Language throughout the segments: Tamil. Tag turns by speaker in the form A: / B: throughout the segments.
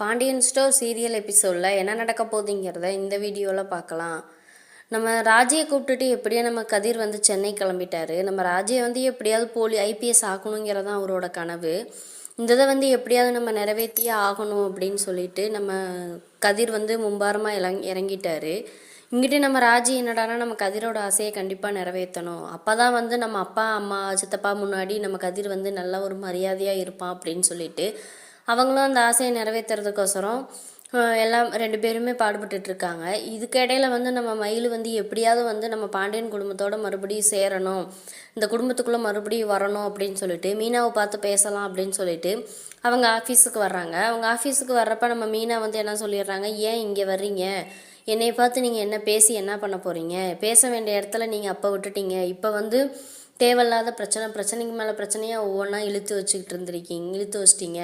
A: பாண்டியன் ஸ்டோர் சீரியல் எபிசோடில் என்ன நடக்க போகுதுங்கிறத இந்த வீடியோவில் பார்க்கலாம். நம்ம ராஜியை கூப்பிட்டுட்டு எப்படியோ நம்ம கதிர் வந்து சென்னை கிளம்பிட்டாரு. நம்ம ராஜியை வந்து எப்படியாவது போலி ஐபிஎஸ் ஆகணுங்கிறது தான் அவரோட கனவு. இந்த இதை வந்து எப்படியாவது நம்ம நிறைவேற்றியே ஆகணும் அப்படின்னு சொல்லிட்டு நம்ம கதிர் வந்து மும்பாரமாக இறங் இறங்கிட்டாரு. இங்கிட்டு நம்ம ராஜி என்னடானா நம்ம கதிரோட ஆசையை கண்டிப்பாக நிறைவேற்றணும் அப்போ தான் வந்து நம்ம அப்பா அம்மா சித்தப்பா முன்னாடி நம்ம கதிர் வந்து நல்ல ஒரு மரியாதையாக இருப்பான் அப்படின்னு சொல்லிட்டு அவங்களும் அந்த ஆசையை நிறைவேற்றுறதுக்கோசரம் எல்லாம் ரெண்டு பேருமே பாடுபட்டுட்ருக்காங்க. இருக்காங்க இதுக்கு இடையில வந்து நம்ம மயில் வந்து எப்படியாவது வந்து நம்ம பாண்டியன் குடும்பத்தோட மறுபடியும் சேரணும். இந்த குடும்பத்துக்குள்ளே மறுபடியும் வரணும் அப்படின்னு சொல்லிட்டு மீனாவை பார்த்து பேசலாம் அப்படின்னு சொல்லிட்டு அவங்க ஆஃபீஸுக்கு வர்றாங்க. அவங்க ஆஃபீஸுக்கு வர்றப்ப நம்ம மீனா வந்து என்ன சொல்லிடுறாங்க? ஏன் இங்கே வர்றீங்க? என்னை பார்த்து நீங்கள் என்ன பேசி என்ன பண்ண போகிறீங்க பேச வேண்டிய இடத்துல நீங்கள் அப்போ விட்டுட்டீங்க. இப்போ வந்து தேவையில்லாத பிரச்சனை பிரச்சனைக்கு மேலே பிரச்சனையாக ஒவ்வொன்றா இழுத்து வச்சுக்கிட்டு இருந்திருக்கீங்க. இழுத்து வச்சிட்டீங்க.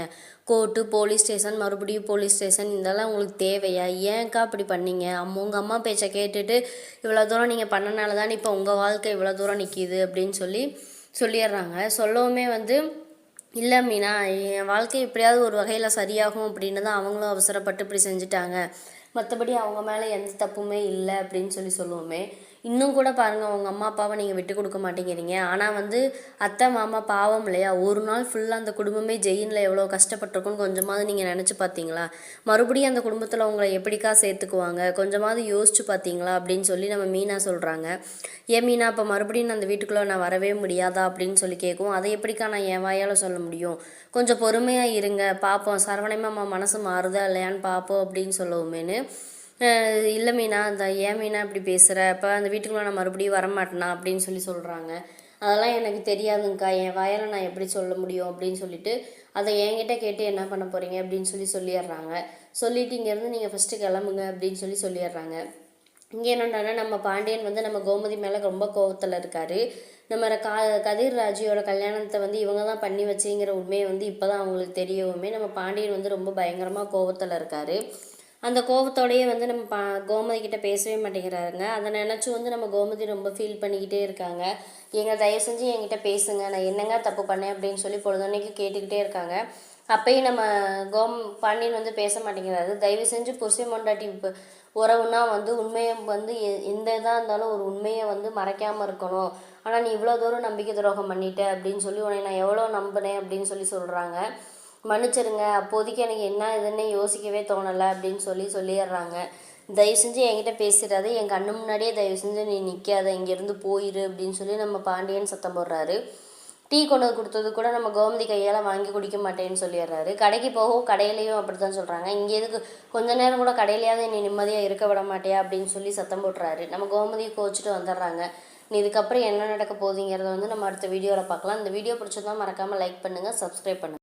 A: கோர்ட்டு போலீஸ் ஸ்டேஷன் மறுபடியும் போலீஸ் ஸ்டேஷன் இதெல்லாம் உங்களுக்கு தேவையா? ஏன்க்கா அப்படி பண்ணீங்க? அம்மா உங்கள் அம்மா பேச்சை கேட்டுட்டு இவ்வளோ தூரம் நீங்கள் பண்ணனால தான் இப்போ உங்கள் வாழ்க்கை இவ்வளோ தூரம் நிற்கிது அப்படின்னு சொல்லி சொல்லிடுறாங்க. சொல்லவுமே வந்து இல்லை மீனா என் வாழ்க்கை எப்படியாவது ஒரு வகையில் சரியாகும் அப்படின்னு தான் அவங்களும் அவசரப்பட்டு இப்படி செஞ்சுட்டாங்க. மற்றபடி அவங்க மேலே எந்த தப்புமே இல்லை அப்படின்னு சொல்லி சொல்லுவோமே. இன்னும் கூட பாருங்கள் உங்கள் அம்மா அப்பாவை நீங்கள் விட்டு கொடுக்க மாட்டேங்கிறீங்க. ஆனால் வந்து அத்தை மாமா பாவம் இல்லையா? ஒரு நாள் ஃபுல்லாக அந்த குடும்பமே ஜெயினில் எவ்வளோ கஷ்டப்பட்டிருக்குன்னு கொஞ்சமாவது நீங்கள் நினச்சி பார்த்தீங்களா மறுபடியும் அந்த குடும்பத்தில் உங்களை எப்படிக்கா சேர்த்துக்குவாங்க? கொஞ்சமாவது யோசிச்சு பார்த்தீங்களா அப்படின்னு சொல்லி நம்ம மீனா சொல்கிறாங்க ஏன் மீனா இப்போ மறுபடியும் நான் அந்த வீட்டுக்குள்ளே நான் வரவே முடியாதா? அப்படின்னு சொல்லி கேட்கும் அதை எப்படிக்கா நான் என் வாயால் சொல்ல முடியும்? கொஞ்சம் பொறுமையாக இருங்க. பார்ப்போம் சரவணமாமா மனசு மாறுதா இல்லையான்னு பார்ப்போம் அப்படின்னு சொல்லவுமேனு இல்லை மீனா அந்த ஏன் மீனா இப்படி பேசுகிற அப்போ அந்த வீட்டுக்குள்ளே நான் மறுபடியும் வரமாட்டேனா அப்படின்னு சொல்லி சொல்கிறாங்க அதெல்லாம் எனக்கு தெரியாதுங்கக்கா. என் வயலை நான் எப்படி சொல்ல முடியும் அப்படின்னு சொல்லிட்டு அதை என்கிட்ட கேட்டு என்ன பண்ண போகிறீங்க அப்படின்னு சொல்லி சொல்லிடுறாங்க. சொல்லிட்டு இங்கேருந்து நீங்கள் ஃபஸ்ட்டு கிளம்புங்க அப்படின்னு சொல்லி சொல்லிடுறாங்க. இங்கே என்னென்னா நம்ம பாண்டியன் வந்து நம்ம கோமதி மேலே ரொம்ப கோவத்தில் இருக்கார். நம்ம கா கதிர் ராஜியோட கல்யாணத்தை வந்து இவங்க தான் பண்ணி வச்சுங்கிற உண்மையை வந்து இப்போ தான் அவங்களுக்கு தெரியவுமே நம்ம பாண்டியன் வந்து ரொம்ப பயங்கரமாக கோவத்தில் இருக்காரு. அந்த கோபத்தோடையே வந்து நம்ம பா கோமதி கிட்ட பேசவே மாட்டேங்கிறாருங்க. அதை நினச்சி வந்து நம்ம கோமதி ரொம்ப ஃபீல் பண்ணிக்கிட்டே இருக்காங்க. எங்க தயவு செஞ்சு என்கிட்ட பேசுங்க. நான் என்னங்க தப்பு பண்ணேன் அப்படின்னு சொல்லி பொழுதுன்னைக்கு கேட்டுக்கிட்டே இருக்காங்க. அப்பயும் நம்ம கோம் பாண்டியன் வந்து பேச மாட்டேங்கிறாரு. தயவு செஞ்சு புருஷன் மொண்டாட்டி உறவுனா வந்து உண்மையை வந்து எ- எந்த இதாக இருந்தாலும் ஒரு உண்மையை வந்து மறைக்காமல் இருக்கணும். ஆனால் நீ இவ்வளோ தூரம் நம்பிக்கை துரோகம் பண்ணிட்ட அப்படின்னு சொல்லி உன்னை நான் எவ்வளோ நம்பினேன் அப்படின்னு சொல்லி சொல்கிறாங்க மன்னிச்சிருங்க அப்போதைக்கு எனக்கு என்ன இதுன்னு யோசிக்கவே தோணலை அப்படின்னு சொல்லி சொல்லிடுறாங்க. தயவு செஞ்சு என்கிட்ட பேசிடாத என் கண்ணு முன்னாடியே தயவு செஞ்சு நீ நிற்காத இங்கேருந்து போயிரு அப்படின்னு சொல்லி நம்ம பாண்டியன் சத்தம் போடுறாரு. டீ கொண்டு கொடுத்தது கூட நம்ம கோமதி கையால் வாங்கி குடிக்க மாட்டேன்னு சொல்லிடுறாரு. கடைக்கு போகவும் கடையிலையும் அப்படி தான் சொல்கிறாங்க இங்கே எதுக்கு கொஞ்ச நேரம் கூட கடையிலையாவது நீ நிம்மதியாக இருக்க விட மாட்டியா அப்படின்னு சொல்லி சத்தம் போட்டுறாரு நம்ம கோமதியை கோச்சிட்டு வந்துடுறாங்க. நீ இதுக்கப்புறம் என்ன நடக்க போகுதுங்கிறத வந்து நம்ம அடுத்த வீடியோவில் பார்க்கலாம். இந்த வீடியோ பிடிச்சதா மறக்காமல் லைக் பண்ணுங்கள் சப்ஸ்கிரைப் பண்ணுங்கள்